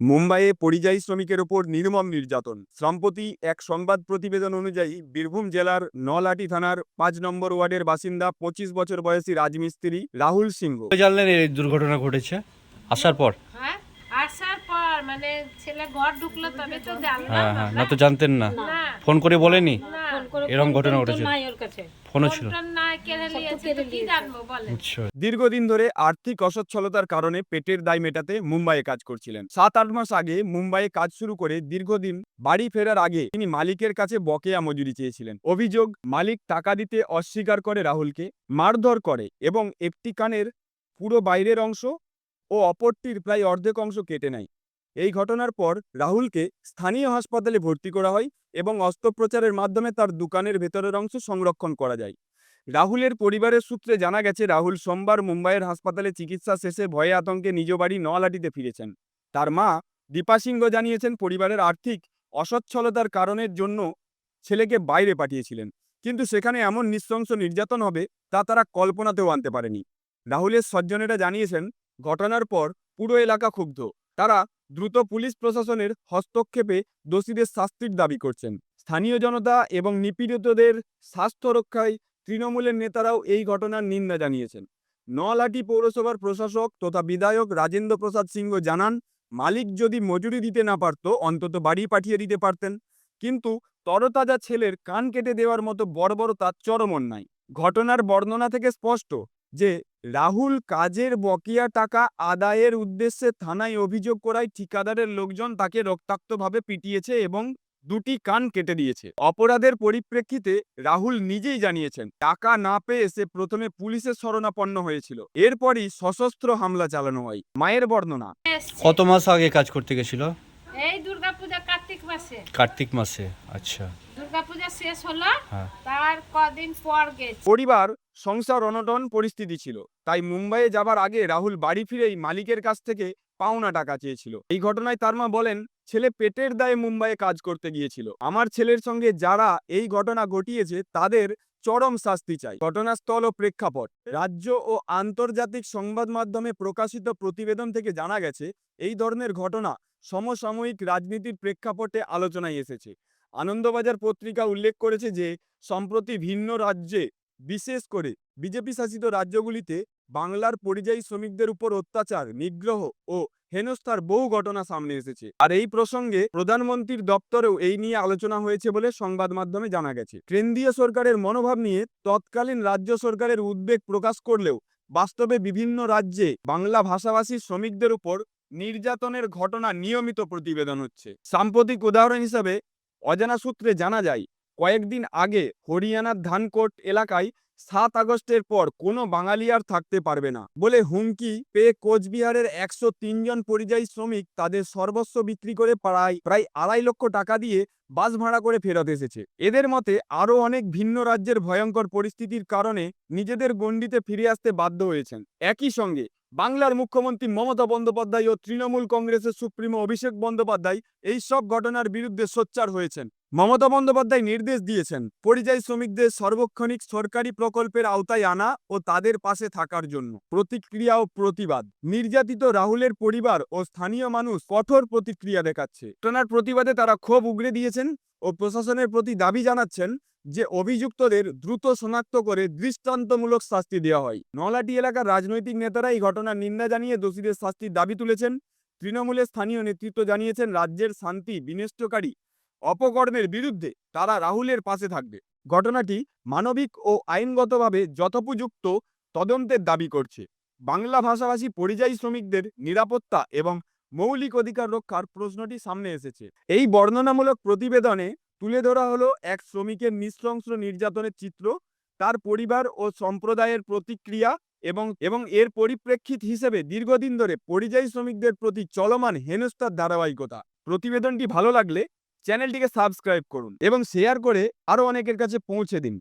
মুম্বাইয়ে পরিযায়ী শ্রমিকের ওপর নির্মম নির্যাতন। সম্প্রতি এক সংবাদ প্রতিবেদন অনুযায়ী বীরভূম জেলার নলাটি থানার পাঁচ নম্বর ওয়ার্ডের বাসিন্দা পঁচিশ বছর বয়সী রাজমিস্ত্রি রাহুল সিংহ। জানলেন এই দুর্ঘটনা ঘটেছে? আসার পর? হ্যাঁ আসার পর মানে ছেলে ঘর ঢুকলো তবে তো জানলাম হ্যাঁ হ্যাঁ না তো জানতেন না। না। ফোন করে বলেনি? না এরকম ঘটনা ঘটেছে নাই ওর কাছে। ফোনও ছিল ফোনটা না কেড়ে নিয়েছে তো কি জানব বলেন? আচ্ছা। দীর্ঘদিন ধরে আর্থিক অসচ্ছলতার কারণে পেটের দায় মেটাতে মুম্বাইয়ে কাজ করছিলেন। সাত আট মাস আগে মুম্বাইয়ে কাজ শুরু করে দীর্ঘদিন বাড়ি ফেরার আগে তিনি মালিকের কাছে বকেয়া মজুরি চেয়েছিলেন। অভিযোগ মালিক টাকা দিতে অস্বীকার করে রাহুলকে মারধর করে এবং একটি কানের পুরো বাইরের অংশ ও অপরটির প্রায় অর্ধেক অংশ কেটে নেয়। এই ঘটনার পর রাহুলকে স্থানীয় হাসপাতালে ভর্তি করা হয় এবং অস্ত্রোপচারের মাধ্যমে তার দোকানের ভেতরের অংশ সংরক্ষণ করা যায়। রাহুলের পরিবারের সূত্রে জানা গেছে, রাহুল সোমবার মুম্বাইয়ের হাসপাতালে চিকিৎসা শেষে ভয়ে আতঙ্কে নিজ বাড়ি নলাটিতে ফিরেছেন। তার মা দীপা সিংহ জানিয়েছেন, পরিবারের আর্থিক অসচ্ছলতার কারণের জন্য ছেলেকে বাইরে পাঠিয়েছিলেন। কিন্তু সেখানে এমন নৃশংস নির্যাতন হবে তা তারা কল্পনাতেও আনতে পারেনি। রাহুলের স্বজনেরা জানিয়েছেন, ঘটনার পর পুরো এলাকা ক্ষুব্ধ। তারা দ্রুত পুলিশ প্রশাসনের হস্তক্ষেপে দোষীদের শাস্তির দাবি করছেন। স্থানীয় জনতা এবং নিপীড়িতদের স্বাস্থ্য রক্ষায় তৃণমূলের নেতারাও এই ঘটনার নিন্দা জানিয়েছেন। নলাটি পৌরসভার প্রশাসক তথা বিধায়ক রাজেন্দ্র প্রসাদ সিংহ জানান, মালিক যদি মজুরি দিতে না পারত, অন্তত বাড়ি পাঠিয়ে দিতে পারতেন। কিন্তু তরতাজা ছেলের কান কেটে দেওয়ার মতো বর্বরতা চরম অন্যায়। ঘটনার বর্ণনা থেকে স্পষ্ট যে রাহুল কাজের বকেয়া টাকা আদায়ের উদ্দেশ্যে থানায় অভিযোগ করায় ঠিকাদারের লোকজন তাকে রক্তাক্তভাবে পিটিয়েছে এবং দুটি কান কেটে দিয়েছে। অপরাধের পরিপ্রেক্ষিতে রাহুল নিজেই জানিয়েছেন টাকা না পেয়ে সে প্রথমে পুলিশের শরণাপন্ন হয়েছিল। এরপরই সশস্ত্র হামলা চালানো হয়। মায়ের বর্ণনা। কত মাস আগে কাজ করতে গেছিল? এই দুর্গাপূজা কার্তিক মাসে। কার্তিক মাসে আচ্ছা। দুর্গাপূজা শেষ হলো হ্যাঁ। তার কদিন পর গেছে। পরিবার সংসার অনটন পরিস্থিতি ছিল। তাই মুম্বাইয়ে যাবার আগে রাহুল বাড়ি ফিরেই মালিকের কাছ থেকে পাওনা টাকা চেয়েছিল। এই ঘটনায় তার মা বলেন, ছেলে পেটের দায়ে মুম্বাইয়ে কাজ করতে গিয়েছিল। আমার ছেলের সঙ্গে যারা এই ঘটনা ঘটিয়েছে, তাদের চরম শাস্তি চাই। ঘটনাস্থল ও প্রেক্ষাপট। রাজ্য ও আন্তর্জাতিক সংবাদ মাধ্যমে প্রকাশিত প্রতিবেদন থেকে জানা গেছে, এই ধরনের ঘটনা সমসাময়িক রাজনীতির প্রেক্ষাপটে আলোচনায় এসেছে। আনন্দবাজার পত্রিকা উল্লেখ করেছে যে, সম্প্রতি ভিন্ন রাজ্যে বিশেষ করে বিজেপি শাসিত রাজ্যগুলিতে বাংলার পরিযায়ী শ্রমিকদের উপর অত্যাচার, নিগ্রহ ও হেনস্থার বহু ঘটনা সামনে এসেছে। আর এই প্রসঙ্গে প্রধানমন্ত্রীর দপ্তরেও এই নিয়ে আলোচনা হয়েছে বলে সংবাদ মাধ্যমে জানা গেছে। কেন্দ্রীয় সরকারের মনোভাব নিয়ে তৎকালীন রাজ্য সরকারের উদ্বেগ প্রকাশ করলেও বাস্তবে বিভিন্ন রাজ্যে বাংলা ভাষাভাষী শ্রমিকদের উপর নির্যাতনের ঘটনা নিয়মিত প্রতিবেদন হচ্ছে। সাম্প্রতিক উদাহরণ হিসাবে অজানা সূত্রে জানা যায় কয়েকদিন আগে হরিয়ানার ধানকোট এলাকায় সাত আগস্টের পর কোনো বাঙালি আর থাকতে পারবে না বলে হুমকি পেয়ে কোচবিহারের একশো জন পরিযায়ী শ্রমিক তাদের সর্বস্ব বিক্রি করে প্রায় প্রায় আড়াই লক্ষ টাকা দিয়ে বাস ভাড়া করে ফেরত এসেছে। এদের মতে আরও অনেক ভিন্ন রাজ্যের ভয়ঙ্কর পরিস্থিতির কারণে নিজেদের গণ্ডিতে ফিরে আসতে বাধ্য হয়েছেন। একই সঙ্গে বাংলার মুখ্যমন্ত্রী মমতা বন্দ্যোপাধ্যায় ও তৃণমূল কংগ্রেসের সুপ্রিমো অভিষেক বন্দ্যোপাধ্যায় এই সব ঘটনার বিরুদ্ধে সোচ্চার হয়েছেন। মমতা বন্দ্যোপাধ্যায় নির্দেশ দিয়েছেন, পরিযায়ী শ্রমিকদের সর্বক্ষণিক সরকারি প্রকল্পের আওতায় আনা ও তাদের পাশে থাকার জন্য। প্রতিক্রিয়া ও প্রতিবাদ। নির্যাতিত রাহুলের পরিবার ও স্থানীয় মানুষ কঠোর প্রতিক্রিয়া দেখাচ্ছে। ঘটনার প্রতিবাদে তারা ক্ষোভ উগড়ে দিয়েছেন ও প্রশাসনের প্রতি দাবি জানাচ্ছেন যে অভিযুক্তদের দ্রুত শনাক্ত করে দৃষ্টান্তমূলক শাস্তি দেওয়া হয়। নলাটি এলাকার রাজনৈতিক নেতারা এই ঘটনার নিন্দা জানিয়ে দোষীদের শাস্তির দাবি তুলেছেন। তৃণমূলের স্থানীয় নেতৃত্ব জানিয়েছেন, রাজ্যের শান্তি বিনষ্টকারী অপকর্মের বিরুদ্ধে তারা রাহুলের পাশে থাকবে। ঘটনাটি মানবিক ও আইনগতভাবে যথোপযুক্ত তদন্তের দাবি করছে। বাংলা ভাষাভাষী পরিযায়ী শ্রমিকদের নিরাপত্তা এবং মৌলিক অধিকার রক্ষার প্রশ্নটি সামনে এসেছে। এই বর্ণনামূলক প্রতিবেদনে তুলে ধরা হলো এক শ্রমিকের নৃশংস নির্যাতনের চিত্র, তার পরিবার ও সম্প্রদায়ের প্রতিক্রিয়া এবং এবং এর পরিপ্রেক্ষিত হিসেবে দীর্ঘদিন ধরে পরিযায়ী শ্রমিকদের প্রতি চলমান হেনস্থার ধারাবাহিকতা। প্রতিবেদনটি ভালো লাগলে চ্যানেলটিকে সাবস্ক্রাইব করুন এবং শেয়ার করে আরও অনেকের কাছে পৌঁছে দিন।